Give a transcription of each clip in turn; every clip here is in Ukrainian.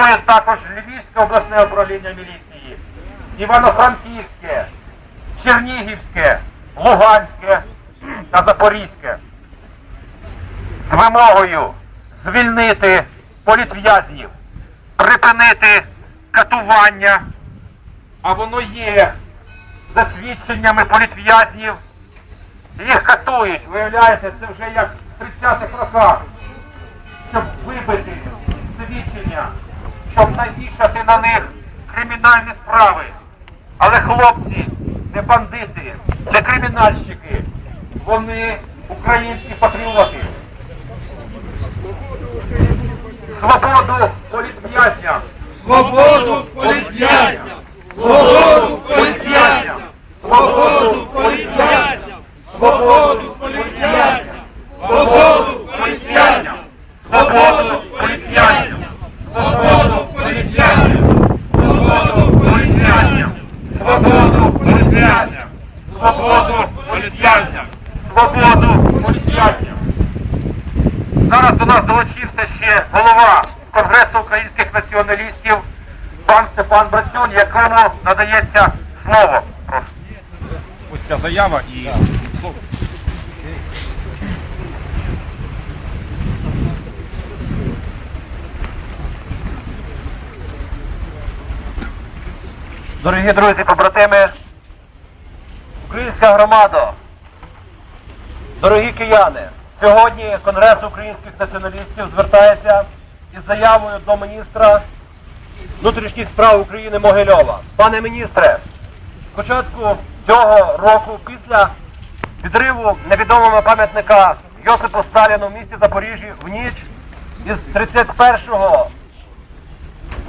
Працює також Львівське обласне управління міліції, Івано-Франківське, Чернігівське, Луганське та Запорізьке. З вимогою звільнити політв'язнів, припинити катування, а воно є за свідченнями політв'язнів. Їх катують, виявляється, це вже як в 30-х роках, щоб вибити свідчення, щоб навішати на них кримінальні справи. Але хлопці не бандити, не кримінальщики, вони українські патріоти. Свободу політв'язням! Свободу політв'язням! Свободу політв'язням! Свободу політв'язням! Свободу політв'язням! Свободу політв'язням! Свободу політв'язням! Свободу політв'язням! Свободу політв'язням! Свободу політв'язням! Свободу політв'язням! Свободу політв'язням! Зараз до нас долучився ще голова Конгресу українських націоналістів пан Степан Брацюн, якому надається слово. Прошу. Ось ця заява і Дорогі друзі, побратими, українська громада, дорогі кияни, сьогодні Конгрес українських націоналістів звертається із заявою до міністра внутрішніх справ України Могильова. Пане міністре, з початку цього року, після підриву невідомого пам'ятника Йосипу Сталіну в місті Запоріжжі в ніч із 31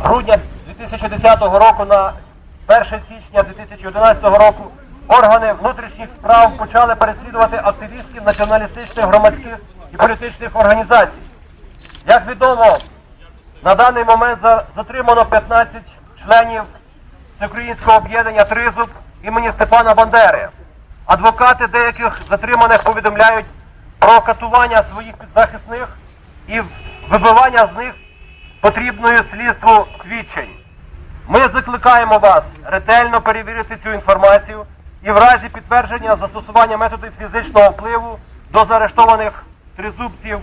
грудня 2010 року на 1 січня 2011 року органи внутрішніх справ почали переслідувати активістів націоналістичних громадських і політичних організацій. Як відомо, на даний момент затримано 15 членів Всеукраїнського об'єднання Тризуб імені Степана Бандери. Адвокати деяких затриманих повідомляють про катування своїх підзахисних і вибивання з них потрібною слідству свідчень. Ми закликаємо вас ретельно перевірити цю інформацію і в разі підтвердження застосування методів фізичного впливу до заарештованих тризубців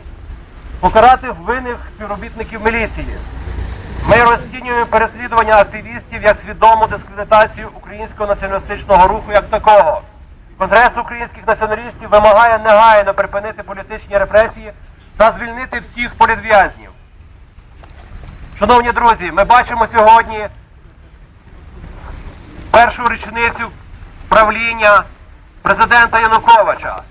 покарати винних співробітників міліції. Ми розцінюємо переслідування активістів як свідому дискредитацію українського націоналістичного руху як такого. Конгрес українських націоналістів вимагає негайно припинити політичні репресії та звільнити всіх політв'язнів. Шановні друзі, ми бачимо сьогодні першу річницю правління президента Януковича.